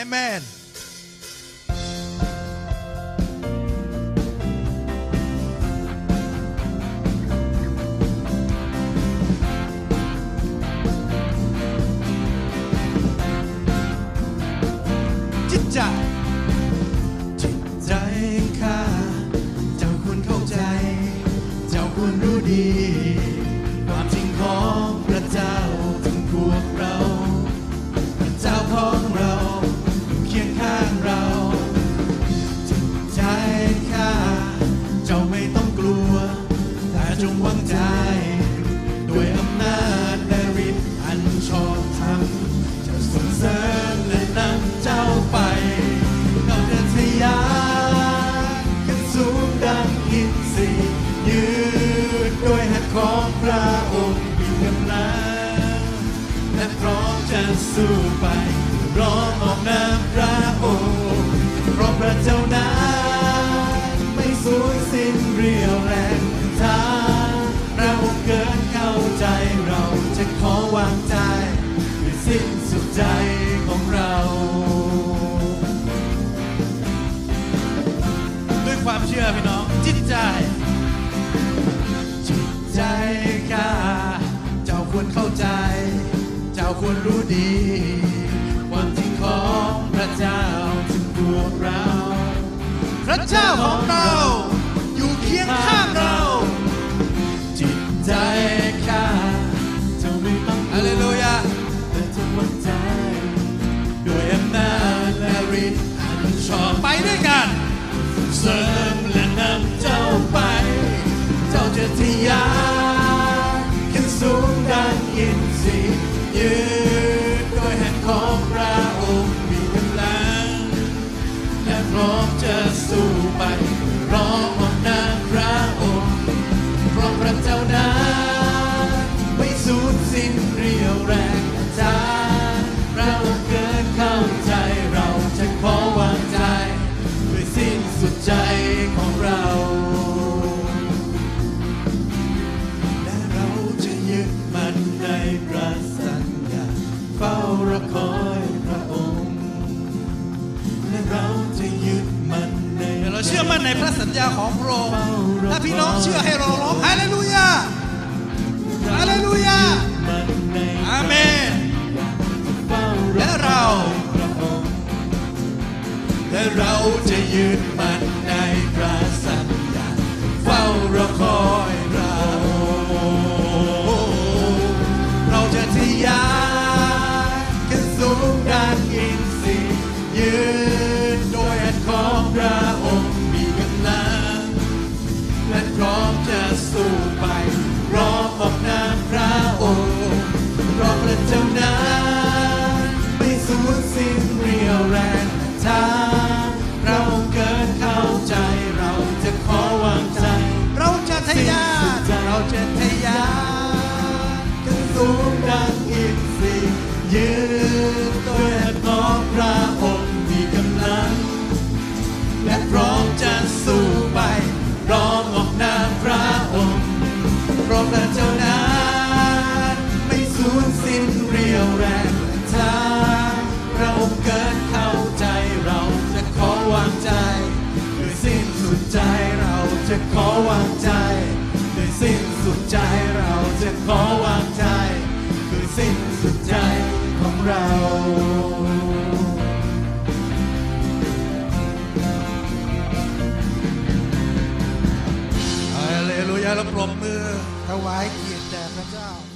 Amen จิต จะสู้ไปร้องออกนามพระองค์เพราะพระเจ้านั้นไม่สูญสิ้นเรียวแรงทางเราเกินเข้าใจเราจะขอวางใจด้วยสิ้นสุดใจของเราด้วยความเชื่อพี่น้องจิตใจ จิตใจ ควรรู้ดี ความจริงของพระเจ้าถึงพวกเรา พระเจ้าของเราอยู่เคียงข้างเรา จิตใจข้าเจ้าไม่ต้องฮาเลลูยาแต่จงวางใจด้วยอำนาจและฤทธิ์อันชอบไปด้วยกัน เสริมและนำเจ้าไป เจ้าจะทะยานขึ้นสูงดังอิน ท เราเชื่อมั่นในพระสัญญาของพระองค์ถ้าพี่น้องเชื่อให้เราร้องฮาเลลูยาฮาเลลูยาอาเมนและเราพระองค์และเราจะยึดมันในพระสัญญาเฝ้ารอคอยเรา เราจะทะยานขึ้นสูงดังอินทรีย์ยืน รียวแรงทางเราเกินเข้าใจเราจะขอวางใจโดยสิ้นสุดใจเราจะขอวางใจโดยสิ้นสุดใจเราจะขอวางใจโดยสิ้นสุดใจของเราฮาเลลูยาเราปรบมือถวายเกียรติแด่พระเจ้า